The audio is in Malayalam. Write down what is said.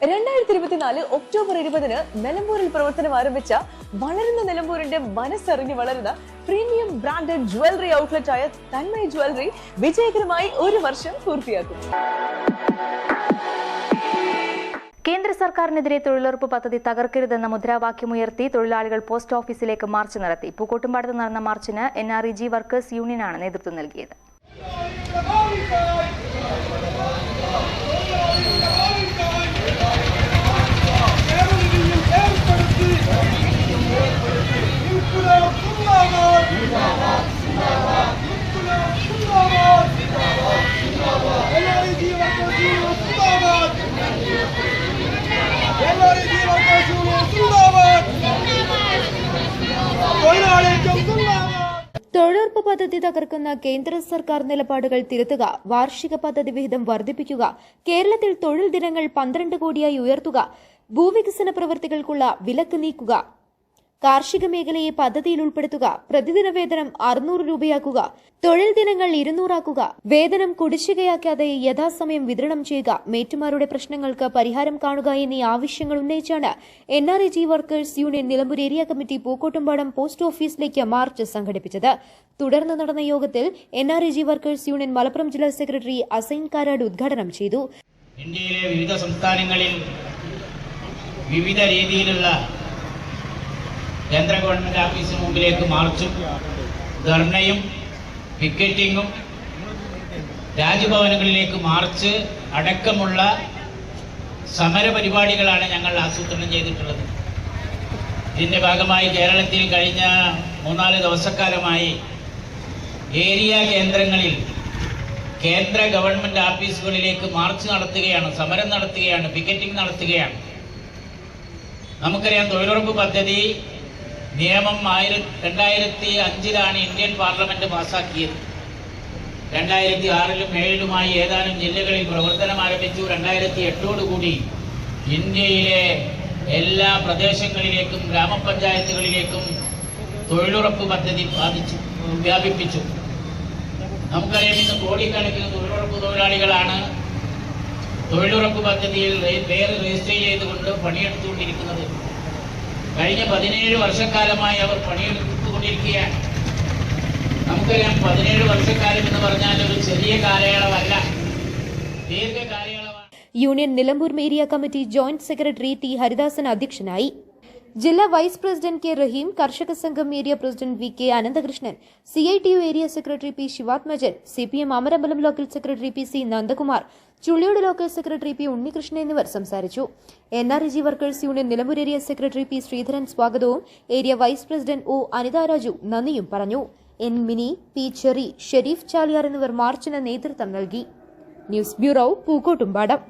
രണ്ടായിരത്തി ഇരുപത്തിനാല് ഒക്ടോബർ ഇരുപതിന് നിലമ്പൂരിൽ പ്രവർത്തനം ആരംഭിച്ച വളരുന്ന നിലമ്പൂരിന്റെ മനസ്സറിഞ്ഞ് വളരുന്ന പ്രീമിയം ബ്രാൻഡഡ് ജ്വല്ലറി ഔട്ട്ലെറ്റ് ആയ തന്മയ ജ്വല്ലറി വിജയകരമായി ഒരു വർഷം പൂർത്തിയാക്കും. കേന്ദ്ര സർക്കാരിനെതിരെ തൊഴിലുറപ്പ് പദ്ധതി തകർക്കരുതെന്ന മുദ്രാവാക്യമുയർത്തി തൊഴിലാളികൾ പോസ്റ്റ് ഓഫീസിലേക്ക് മാർച്ച് നടത്തി. പൂക്കോട്ടുംപാടത്ത് നടന്ന മാർച്ചിന് N R E G workers യൂണിയനാണ് നേതൃത്വം നൽകിയത്. പദ്ധതി തകർക്കുന്ന കേന്ദ്ര സർക്കാർ നിലപാടുകൾ തിരുത്തുക വാർഷിക പദ്ധതി വിഹിതം വർദ്ധിപ്പിക്കുക കേരളത്തിൽ തൊഴിൽ ദിനങ്ങൾ പന്ത്രണ്ട് കോടിയായി ഉയർത്തുക ഭൂവികസന പ്രവൃത്തികൾക്കുള്ള വിലക്ക് നീക്കുക കാർഷിക മേഖലയെ പദ്ധതിയിൽ ഉൾപ്പെടുത്തുക പ്രതിദിന വേതനം അറുന്നൂറ് രൂപയാക്കുക തൊഴിൽ ദിനങ്ങൾ ഇരുന്നൂറാക്കുക വേതനം കുടിശ്ശികയാക്കാതെ യഥാസമയം വിതരണം ചെയ്യുക മേറ്റുമാരുടെ പ്രശ്നങ്ങൾക്ക് പരിഹാരം കാണുക എന്നീ ആവശ്യങ്ങൾ ഉന്നയിച്ചാണ് N R I G workers union Nilambur area committee Pookkottumpadam post ഓഫീസിലേക്ക് മാർച്ച് സംഘടിപ്പിച്ചത്. തുടർന്ന് നടന്ന യോഗത്തിൽ N R I G workers union Malappuram ജില്ലാ സെക്രട്ടറി അസൈൻ കാരാട് ഉദ്ഘാടനം ചെയ്തു. ഇന്ത്യയിലെ വിവിധ സംസ്ഥാനങ്ങളിൽ വിവിധ രീതിയിലുള്ള കേന്ദ്ര ഗവൺമെന്റ് ഓഫീസിന് മുമ്പിലേക്ക് മാർച്ചും ധർണയും പിക്കറ്റിങ്ങും രാജ്ഭവനുകളിലേക്ക് മാർച്ച് അടക്കമുള്ള സമരപരിപാടികളാണ് ഞങ്ങൾ ആസൂത്രണം ചെയ്തിട്ടുള്ളത്. ഇതിന്റെ ഭാഗമായി കേരളത്തിൽ കഴിഞ്ഞ മൂന്നാൽ ദിവസക്കാലമായി ഏരിയ കേന്ദ്രങ്ങളിൽ കേന്ദ്ര ഗവൺമെന്റ് ഓഫീസുകളിലേക്ക് മാർച്ച് നടത്തുകയാണ് സമരം നടത്തുകയാണ് പിക്കറ്റിംഗ് നടത്തുകയാണ്. നമുക്കറിയാം തൊഴിലുറപ്പ് പദ്ധതി നിയമം ആയിരത്തി രണ്ടായിരത്തി അഞ്ചിലാണ് ഇന്ത്യൻ പാർലമെന്റ് പാസാക്കിയത് രണ്ടായിരത്തി ആറിലും ഏഴിലുമായി ഏതാനും ജില്ലകളിൽ പ്രവർത്തനം ആരംഭിച്ചു. രണ്ടായിരത്തി എട്ടോടുകൂടി ഇന്ത്യയിലെ എല്ലാ പ്രദേശങ്ങളിലേക്കും ഗ്രാമപഞ്ചായത്തുകളിലേക്കും തൊഴിലുറപ്പ് പദ്ധതി ബാധിച്ചു വ്യാപിപ്പിച്ചു. നമുക്കറിയാം ഇന്ന് കോടിക്കണക്കിന് തൊഴിലുറപ്പ് തൊഴിലാളികളാണ് തൊഴിലുറപ്പ് പദ്ധതിയിൽ പേര് രജിസ്റ്റർ ചെയ്തുകൊണ്ട് പണിയെടുത്തുകൊണ്ടിരിക്കുന്നത്. കഴിഞ്ഞ പതിനേഴ് വർഷക്കാലമായി അവർ പണിയെടുത്തുകൊണ്ടിരിക്കുകയാണ്. നമുക്കറിയാം പതിനേഴ് വർഷക്കാലം എന്ന് പറഞ്ഞാൽ ഒരു ചെറിയ കാലയളവല്ല. ദീർഘകാലയളവാണ്. Union Nilambur area committee joint secretary T Haridasan അധ്യക്ഷനായി ജില്ലാ vice president K Raheem Karshaka Sangham area president V K Ananthakrishnan C I T U area secretary P Sivathmajan C P M Amarambalam local secretary P C Nandakumar Chulliyode local secretary P Unnikrishnan എന്നിവർ സംസാരിച്ചു. N R G workers union Nilambur area secretary P Sreedharan സ്വാഗതവും area vice president O Anitha Raju നന്ദിയും പറഞ്ഞു. N Mini P cherry Sherif Chaliyar എന്നിവർ മാർച്ചിന് നേതൃത്വം നൽകി. News bureau Pookkottumpadam.